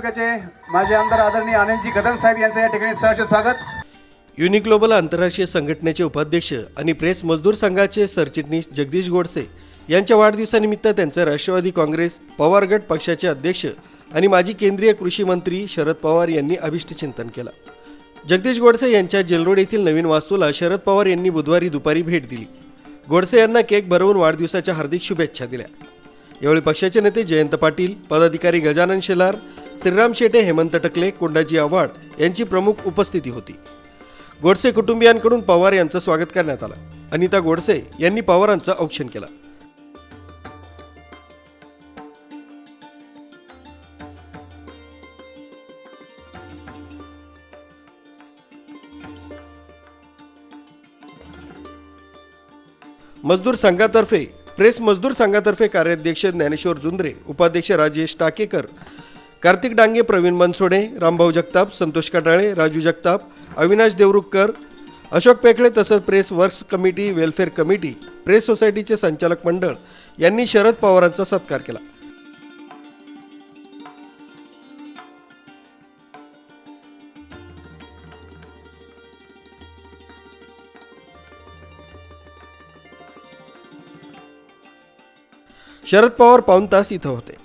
तालुक्याचे माझे आमदार आदरणीय आनंदजी कदम साहेब यांचं या ठिकाणी सहर्ष स्वागत. युनिग्लोबल आंतरराष्ट्रीय संघटनेचे उपाध्यक्ष आणि प्रेस मजदूर संघाचे सरचिटणीस जगदीश गोडसे यांच्या वाढदिवसानिमित्त त्यांचं राष्ट्रवादी काँग्रेस पवारगट पक्षाचे अध्यक्ष आणि माजी केंद्रीय कृषी मंत्री शरद पवार यांनी अभिष्टचिंतन केलं. जगदीश गोडसे यांच्या जेलरोड येथील नवीन वास्तूला शरद पवार यांनी बुधवारी दुपारी भेट दिली. गोडसे यांना केक भरवून वाढदिवसाच्या हार्दिक शुभेच्छा दिल्या. यावेळी पक्षाचे नेते जयंत पाटील पदाधिकारी गजानन शेलार श्रीराम शेटे हेमंत टकले कोंडाजी आव्हाड यांची प्रमुख उपस्थिती होती. गोडसे कुटुंबियांकडून पवार यांचं स्वागत करण्यात आलं. अनिता गोडसे यांनी पवारांचं औक्षण केलं. मजदूर संघातर्फे प्रेस मजदूर संघातर्फे कार्याध्यक्ष ज्ञानेश्वर जुंद्रे उपाध्यक्ष राजेश टाकेकर कार्तिक डांगे प्रवीण बनसोडे रामभाऊ जगताप संतोष कटाळे राजू जगताप अविनाश देवरुखकर अशोक पेखळे तसंच press works committee welfare committee press सोसायटीचे संचालक मंडळ यांनी शरद पवारांचा सत्कार केला. शरद पवार पाऊन तास इथं होते.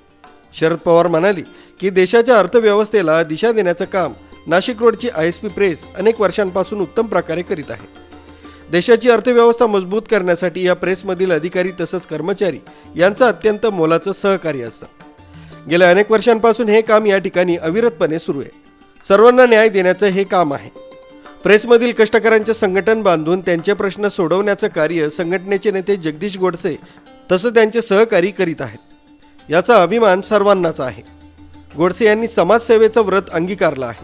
शरद पवार म्हणाले की देशाच्या अर्थव्यवस्थेला दिशा देण्याचं काम नाशिक रोडची आय एस पी प्रेस अनेक वर्षांपासून उत्तम प्रकारे करीत आहे. देशाची अर्थव्यवस्था मजबूत करण्यासाठी या प्रेसमधील अधिकारी तसंच कर्मचारी यांचं अत्यंत मोलाचं सहकार्य असतं. गेल्या अनेक वर्षांपासून हे काम या ठिकाणी अविरतपणे सुरू आहे. सर्वांना न्याय देण्याचं हे काम आहे. प्रेसमधील कष्टकऱ्यांचे संघटन बांधून त्यांचे प्रश्न सोडवण्याचं कार्य संघटनेचे नेते जगदीश गोडसे तसं त्यांचे सहकारी करीत आहेत. याचा अभिमान सर्वांनाच आहे. गोडसे यांनी समाजसेवेचं व्रत अंगीकारलं आहे.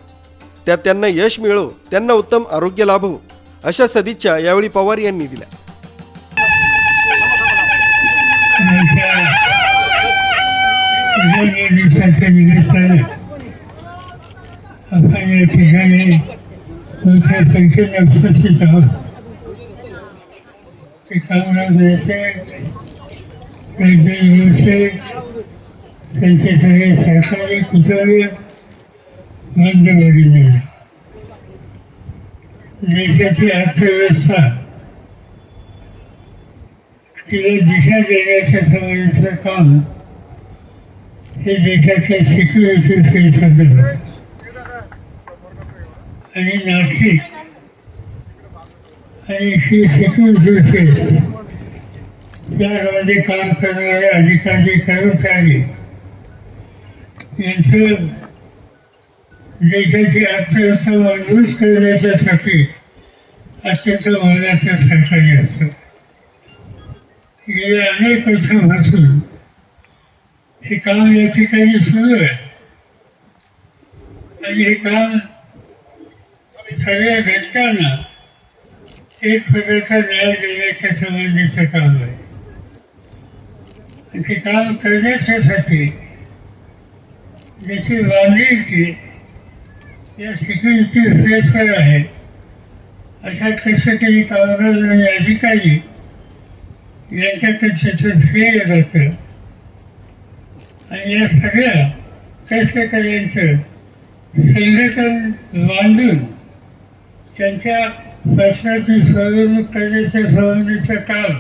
त्यात त्यांना यश मिळो त्यांना उत्तम आरोग्य लाभो अशा सदिच्छा यावेळी पवार यांनी दिल्या. आपण या ठिकाणी मोठ्या संख्येने उपस्थित आहोत ते कामराज त्यांचे सगळे सरकारी कुटुंबीय बंद पडून गेले देशाची अर्थव्यवस्था. तिला दिशा देण्याच्या संबंधीचं काम हे देशाच्या सिक्युरिटी फील्डमध्ये होतं आणि नाशिक आणि सी सिक्युरिटी फील्ड त्यामध्ये काम करणारे अधिकारी कर्मचारी यांचं देशाची अर्थव्यवस्था मजबूत करण्याच्यासाठी अत्यंत मोलाचं सहकार्य असतं गेल्या अनेक वर्षांपासून हे काम या ठिकाणी सुरू आहे आणि हे काम सगळ्या घटकांना एक प्रकारचा न्याय देण्याच्या संबंधीचं काम आहे ते काम करण्याच्यासाठी ज्याची बांधिलकी या सिक्युरिटी फेसवर आहे. अशा कष्टकरी कामगार आणि अधिकारी यांच्याकडे त्याचं श्रेय जातं. आणि या सगळ्या कष्टकऱ्यांचं संघटन बांधून त्यांच्या प्रश्नाची सोडवणूक करण्याच्या संबंधीचं काम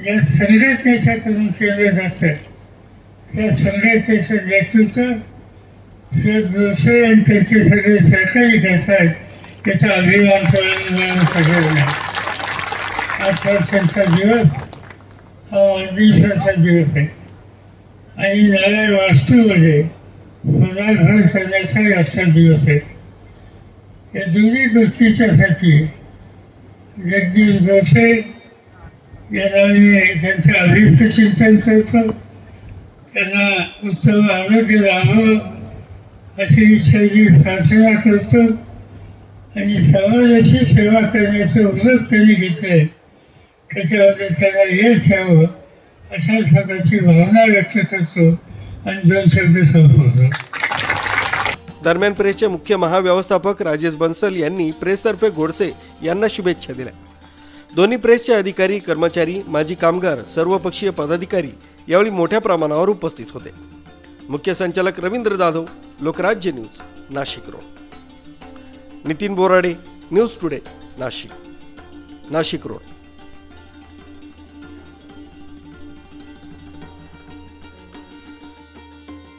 ज्या संघटनेच्याकडून केलं जातं. त्या संघाचे नेतृत्व ते जोशी आणि त्यांचे सगळे सहकारी आहेत त्याचा अभिमान करून सगळ्यांना. आज त्यांचा दिवस हा वाढदिवसाचा दिवस आहे. आणि नव्या वास्तूमध्ये पदार्पण करण्याचा आजचा दिवस आहे. या दोन्ही गोष्टीच्यासाठी जगदीश गोसे या मी त्यांचं अभिष्ट चिंतन करतो. त्यांना उत्तम आरोग्य लाभावं अशी इच्छाची प्रार्थना करतो आणि समाजाची सेवा करण्याचं व्रत त्यांनी घेतलं आहे त्याच्यामध्ये त्यांना यश यावं अशा स्वतःची भावना व्यक्त करतो आणि दोन शब्द संपवतो. दरम्यान प्रेसचे मुख्य महाव्यवस्थापक राजेश बन्सल यांनी प्रेसतर्फे गोडसे यांना शुभेच्छा दिल्या. दोन्ही प्रेसचे अधिकारी कर्मचारी माजी कामगार सर्वपक्षीय पदाधिकारी यावेळी मोठ्या प्रमाणावर उपस्थित होते. मुख्य संचालक Ravindra Jadhav Lokrajya news Nashik road. Nitin Borade news today Nashik. Nashik road.